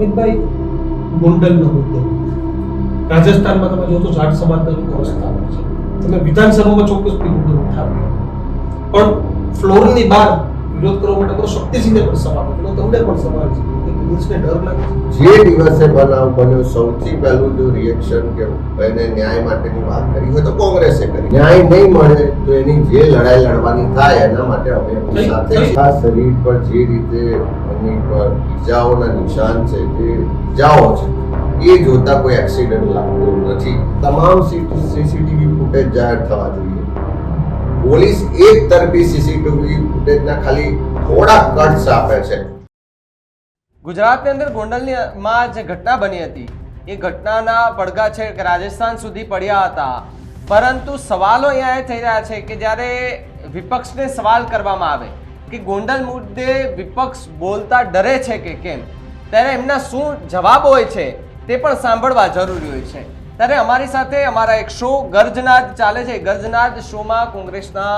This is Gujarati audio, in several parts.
અમિતભાઈ, ગોંડલનો મુદ્દો. રાજસ્થાનમાં તમે જો તો જાટ સમાજના લોકો રસ્તા છે. તમે વિધાનસભામાં ચોક્કસથી મુદ્દો ઉઠાવ્યો. પણ ફ્લોરની બહાર વિરોધ કરવા માટે શક્તિસિંહને પણ સવાલ હતો તમને પણ સવાલ છે. પોલીસને ડર લાગે જે દિવસે બનાવ બન્યો સૌથી પહેલું જો રિએક્શન કે એને ન્યાય માટેની વાત કરી હોય તો કોંગ્રેસે કરી. ન્યાય નહીં મળે તો એની જે લડાઈ લડવાની થાય એના માટે અમે સાથે આ શરીર પર જે રીતે એની પર ઈજાઓના નિશાન છે જે ઈજાઓ છે એ જોતા કોઈ એક્સિડન્ટ લાગતો નથી. તમામ સીસીટીવી ફૂટેજ જાહેર થવા જોઈએ. પોલીસ એક તરફી સીસીટીવી ફૂટેજના ખાલી થોડા કટ્સ આપે છે. ગુજરાતની અંદર ગોંડલની માં જે ઘટના બની હતી, એ ઘટનાના પડઘા છે રાજસ્થાન સુધી પડ્યા હતા. પરંતુ સવાલો અહીંયા એ થઈ રહ્યા છે કે જ્યારે વિપક્ષને સવાલ કરવામાં આવે કે ગોંડલ મુદ્દે વિપક્ષ બોલતા ડરે છે કે કેમ, ત્યારે એમના શું જવાબ હોય છે તે પણ સાંભળવા જરૂરી હોય છે. ત્યારે અમારી સાથે અમારા એક શો ગર્જનાદ ચાલે છે. ગર્જનાદ શોમાં કોંગ્રેસના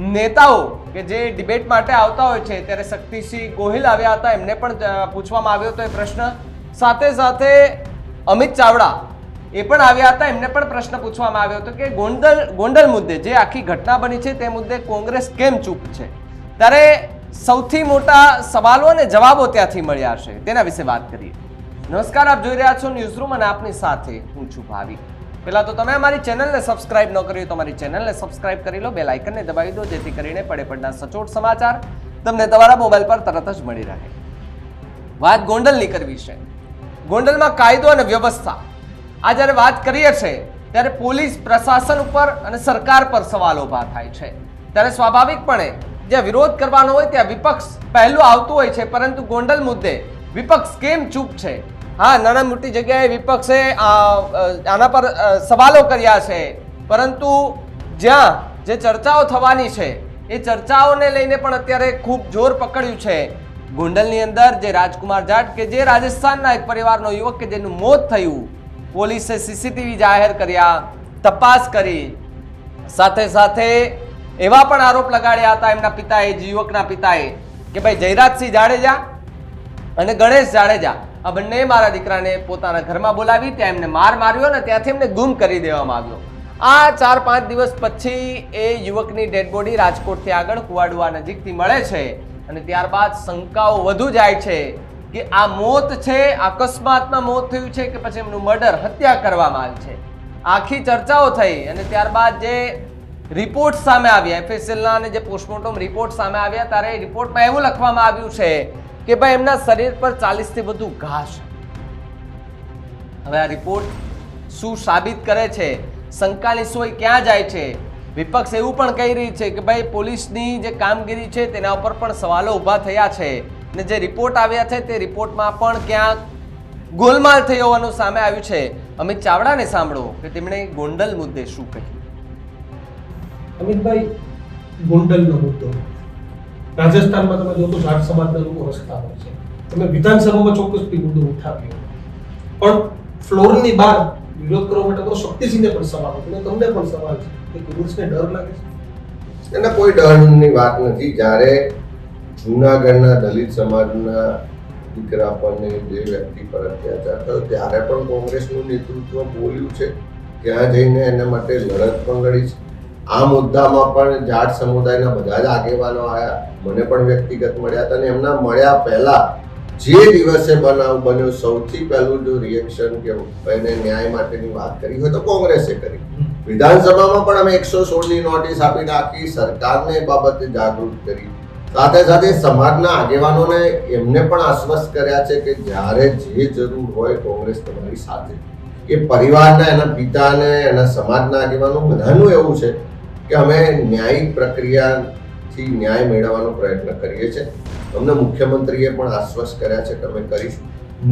નેતાઓ કે જે ડિબેટ માટે આવતા હોય છે, ત્યારે શક્તિસિંહ ગોહિલ આવ્યા હતા. એમને પણ પૂછવામાં આવ્યો હતો એ પ્રશ્ન. સાથે સાથે અમિત ચાવડા એ પણ આવ્યા હતા. એમને પણ પ્રશ્ન પૂછવામાં આવ્યો હતો કે ગોંડલ ગોંડલ મુદ્દે જે આખી ઘટના બની છે, તે મુદ્દે કોંગ્રેસ કેમ ચૂપ છે? ત્યારે સૌથી મોટા સવાલો અને જવાબો ત્યાંથી મળ્યા છે તેના વિશે વાત કરીએ. નમસ્કાર, આપ જોઈ રહ્યા છો ન્યૂઝ રૂમ અને આપની સાથે હું છું ભાવિક. પહેલા તો તમે અમારી ચેનલને સબસ્ક્રાઇબ ન કરી તો અમારી ચેનલને સબસ્ક્રાઇબ કરી લો બે લાઇકનને દબાવી દો, જેથી કરીને પડે પડના સચોટ સમાચાર તમને તમારા મોબાઈલ પર તરત જ મળી રહે. વાત ગોંડલની કરવી છે. ગોંડલમાં કાયદો અને વ્યવસ્થા. આ જ્યારે વાત કરીએ છીએ, ત્યારે પોલીસ પ્રશાસન ઉપર અને સરકાર પર સવાલ ઊભા થાય છે. ત્યારે સ્વાભાવિકપણે જ્યાં વિરોધ કરવાનો હોય ત્યાં વિપક્ષ પહેલું આવતું હોય છે, પરંતુ ગોંડલ મુદ્દે વિપક્ષ કેમ ચૂપ છે? હા નાના મોટી જગ્યાએ વિપક્ષે આના પર સવાલો કર્યા છે. પરંતુ જ્યાં જે ચર્ચાઓ થવાની છે, એ ચર્ચાઓને લઈને પણ અત્યારે ખૂબ જોર પકડ્યું છે. ગોંડલની અંદર જે રાજકુમાર જાટ કે જે રાજસ્થાનના એક પરિવારનો યુવક કે જેનું મોત થયું, પોલીસે સીસીટીવી જાહેર કર્યા, તપાસ કરી. સાથે સાથે એવા પણ આરોપ લગાડ્યા હતા એમના પિતાએ યુવકના પિતાએ, કે ભાઈ જયરાજસિંહ જાડેજા અને ગણેશ જાડેજા. આ બંને મારા દીકરાને પોતાના ઘરમાં બોલાવી, ત્યાં એમને માર માર્યો અને ત્યાંથી એમને ગુમ કરી દેવામાં આવ્યો. આ ચાર પાંચ દિવસ પછી એ યુવકની ડેડ બોડી રાજકોટથી આગળ કુવાડવા નજીકથી મળે છે અને ત્યારબાદ શંકાઓ વધુ જાય છે કે આ મોત છે, અકસ્માતમાં મોત થયું છે કે પછી એમનું મર્ડર હત્યા કરવામાં આવી છે. આખી ચર્ચાઓ થઈ અને ત્યારબાદ જે રિપોર્ટ સામે આવ્યા, એફએસએલના અને જે પોસ્ટમોર્ટમ રિપોર્ટ સામે આવ્યા, ત્યારે રિપોર્ટમાં એવું લખવામાં આવ્યું છે કે ભાઈ એમના શરીર પર ચાલીસથી વધુ ઘા છે હવે આ રિપોર્ટ શું સાબિત કરે છે? શંકાની સોય ક્યાં જાય છે? વિપક્ષ એવું પણ કહી રહી છે કે ભાઈ પોલીસની જે કામગીરી છે તેના ઉપર પણ સવાલો ઊભા થયા છે. ને જે રિપોર્ટ આવ્યા છે તે રિપોર્ટમાં પણ ક્યાંક ગોલમાલ થઈ હોવાનું સામે આવ્યું છે. અમિત ચાવડાને સાંભળો કે તેમણે ગોંડલ મુદ્દે શું કહ્યું? અમિતભાઈ, ગોંડલનો મુદ્દો. રાજસ્થાનમાં તમે જો તો જાટ સમાજના લોકો રસ્તા હોય છે. તમે વિધાનસભામાં ચોક્કસથી મુદ્દો ઉઠાવ્યો. પણ ફ્લોરની બહાર વિરોધ કરવા માટે તો શક્તિસિંહને પણ સવાલ હતો તમને પણ સવાલ છે કે કોંગ્રેસને ડર લાગે છે? એના કોઈ ડરની વાત નથી. જ્યારે જૂનાગઢના દલિત સમાજના દીકરા પરને જે વ્યક્તિ પર અત્યાચાર થયો, ત્યારે પણ કોંગ્રેસનું નેતૃત્વ બોલ્યું છે. ત્યાં જઈને એના માટે લડત પણ લડી છે. આ મુદ્દામાં પણ જાટ સમુદાયના બધા જ આગેવાનો આવ્યા મને પણ વ્યક્તિગત મળ્યા હતા અને એમના મળ્યા પહેલા જે દિવસે બનાવ બન્યો, સૌથી પહેલું જો રિએક્શન કે એને ન્યાય માટેની વાત કરી હોય તો કોંગ્રેસે કરી. વિધાનસભામાં પણ અમે એકસો સોળની નોટિસ આપી નાખી, સરકારને એ બાબતે જાગૃત કરી. સાથે સાથે સમાજના આગેવાનોને એમને પણ આશ્વસ્ત કર્યા છે કે જ્યારે જે જરૂર હોય કોંગ્રેસ તમારી સાથે. એ પરિવારના, એના પિતાને, એના સમાજના આગેવાનો બધાનું એવું છે કે અમે ન્યાયિક પ્રક્રિયાથી ન્યાય મેળવવાનો પ્રયત્ન કરીએ છીએ. અમને મુખ્યમંત્રીએ પણ આશ્વસ્ત કર્યા છે કે અમે કરીશું.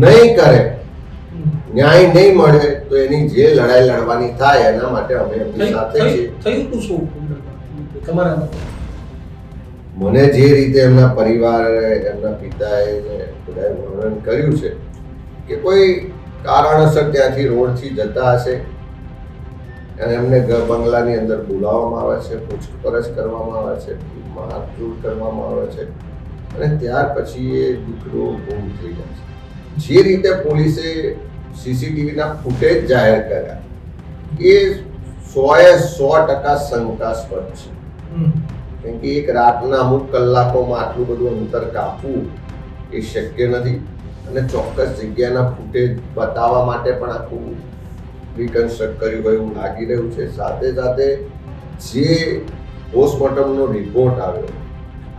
નહીં કરે ન્યાય નહીં મળે તો એની જે લડાઈ લડવાની થાય એના માટે અમે એમની સાથે છીએ. મને જે રીતે એમના પરિવારે એમના પિતાએ બધાએ વર્ણન કર્યું છે કે કોઈ કારણસર ત્યાંથી રોડથી જતા હશે એમને ઘર બંગલાની અંદર બોલાવવામાં આવે છે પૂછપરછ કરવામાં આવે છે મારઝૂડ કરવામાં આવે છે. અને ત્યાર પછી એ દીકરો ગુમ થઈ જાય છે. જે રીતે પોલીસે સીસીટીવીના ફૂટેજ જાહેર કર્યા એ સોએ સો ટકા શંકાસ્પદ છે. કેમ કે એક રાતના અમુક કલાકોમાં આટલું બધું અંતર કાપવું એ શક્ય નથી. અને ચોક્કસ જગ્યાના ફૂટેજ બતાવવા માટે પણ આખું રિકન્સ્ટ્રક્ટ કર્યું હોય એવું લાગી રહ્યું છે. સાથે સાથે જે પોસ્ટમોર્ટમનો રિપોર્ટ આવ્યો,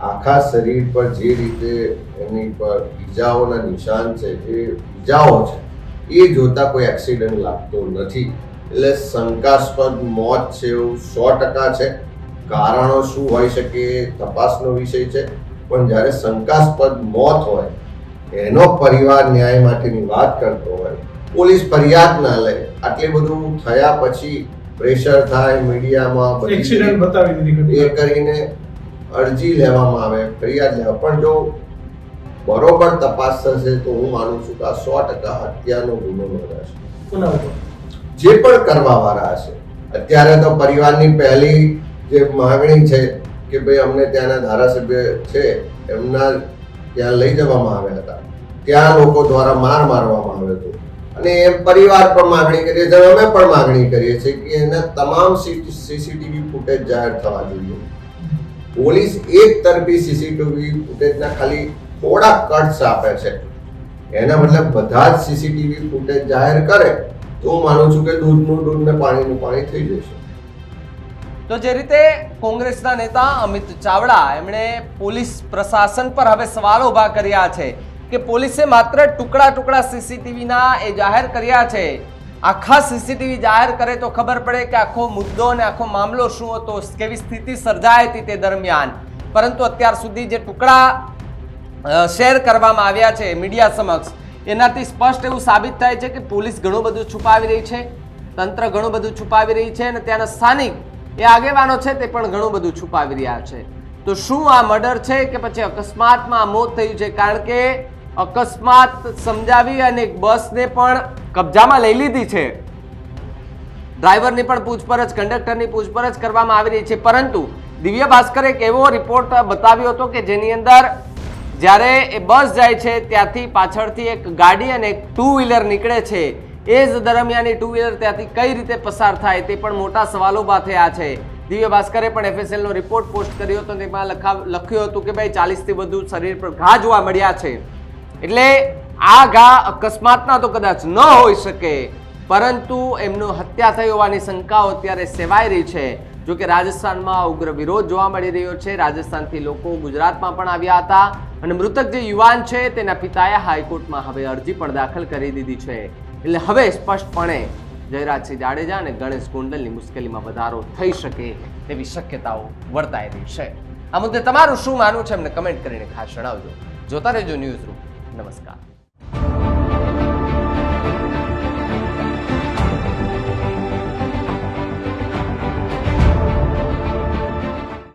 આખા શરીર પર જે રીતે એની પર ઈજાઓના નિશાન છે, જે ઈજાઓ છે, એ જોતા કોઈ એક્સિડન્ટ લાગતો નથી. એટલે શંકાસ્પદ મોત છે એવું સો ટકા છે. કારણો શું હોઈ શકે એ તપાસનો વિષય છે. પણ જ્યારે શંકાસ્પદ મોત હોય, એનો પરિવાર ન્યાય માટેની વાત કરતો હોય પોલીસ ફરિયાદ ના લે. આટલી બધું થયા પછી પ્રેશર થાય મીડિયામાં એક્સિડન્ટ બતાવી દીધી એ કરીને અરજી લેવામાં આવે ફરિયાદ લેવા. પણ જો બરોબર તપાસ થશે તો હું માનું છું કે આ સો ટકા હત્યાનો ગુનો નોંધાશે જે પણ કરવા વાળા હશે. અત્યારે તો પરિવારની પહેલી જે માંગણી છે કે ભાઈ અમને ત્યાંના ધારાસભ્ય છે એમના ત્યાં લઈ જવામાં આવ્યા હતા. ત્યાં લોકો દ્વારા માર મારવામાં આવ્યો હતો. અને પરિવાર પણ માગણી કરીએ છીએ, અમે પણ માગણી કરીએ છીએ કે એના તમામ સીસીટીવી ફૂટેજ જાહેર થવા જોઈએ. પોલીસ એક તરફી સીસીટીવી ફૂટેજના ખાલી થોડા કટ્સ આપે છે. એના મતલબ બધા જ સીસીટીવી ફૂટેજ જાહેર કરે, તો હું માનું છું કે દૂધનું દૂધ ને પાણીનું પાણી થઈ જશે. તો જે રીતે કોંગ્રેસના નેતા અમિત ચાવડા એમણે પોલીસ પ્રશાસન પર હવે સવાલો ઊભા કર્યા છે કે પોલીસે માત્ર ટુકડા ટુકડા સીસીટીવીના એ જાહેર કર્યા છે. આખા સીસીટીવી જાહેર કરે તો ખબર પડે કે આખો મુદ્દો અને આખો મામલો શું હતો, કેવી સ્થિતિ સર્જાઈ હતી તે દરમિયાન. પરંતુ અત્યાર સુધી જે ટુકડા શેર કરવામાં આવ્યા છે મીડિયા સમક્ષ, એનાથી સ્પષ્ટ એવું સાબિત થાય છે કે પોલીસ ઘણું બધું છુપાવી રહી છે, તંત્ર ઘણું બધું છુપાવી રહી છે અને ત્યાંના સ્થાનિક એ આગેવાનો છે તે પણ ઘણું બધું છુપાવી રહ્યા છે. તો શું આ મર્ડર છે કે પછી અકસ્માતમાં મોત થયું છે? કારણ કે અકસ્માત સમજાવી અને એક બસને પણ કબજામાં લઈ લીધી છે. ડ્રાઈવરની પણ પૂછપરછ, કંડક્ટરની પૂછપરછ કરવામાં આવી રહી છે. પરંતુ દિવ્ય ભાસ્કર એક એવો રિપોર્ટ બતાવ્યો હતો કે જેની અંદર જ્યારે એ બસ જાય છે, ત્યાંથી પાછળથી એક ગાડી અને એક ટુ વ્હીલર નીકળે છે. એ જ દરમિયાન ટુ વ્હીલર ત્યાંથી કઈ રીતે પસાર થાય તે પણ મોટા સવાલો ઊભા આ છે. દિવ્ય ભાસ્કરે પણ એફએસએલનો રિપોર્ટ પોસ્ટ કર્યો હતો તેમાં લખા, લખ્યું હતું કે ભાઈ ચાલીસથી વધુ શરીર પર ઘા જોવા મળ્યા છે. એટલે આ ઘા અકસ્માતના તો કદાચ ન હોઈ શકે, પરંતુ એમનું હત્યા થઈ હોવાની શંકાઓ અત્યારે સેવાઈ રહી છે. જો કે રાજસ્થાનમાં ઉગ્ર વિરોધ જોવા મળી રહ્યો છે. રાજસ્થાનથી લોકો ગુજરાતમાં પણ આવ્યા હતા અને મૃતક જે યુવાન છે તેના પિતાએ હાઈકોર્ટમાં હવે અરજી પણ દાખલ કરી દીધી છે. એટલે હવે સ્પષ્ટપણે જયરાજસિંહ જાડેજા અને ગણેશ કુંડલની મુશ્કેલીમાં વધારો થઈ શકે તેવી શક્યતાઓ વર્તાઈ રહી છે. આ મુદ્દે તમારું શું માનવું છે? એમને કમેન્ટ કરીને ખાસ જણાવજો. જોતા રહેજો ન્યૂઝ રૂમ. નમસ્કાર.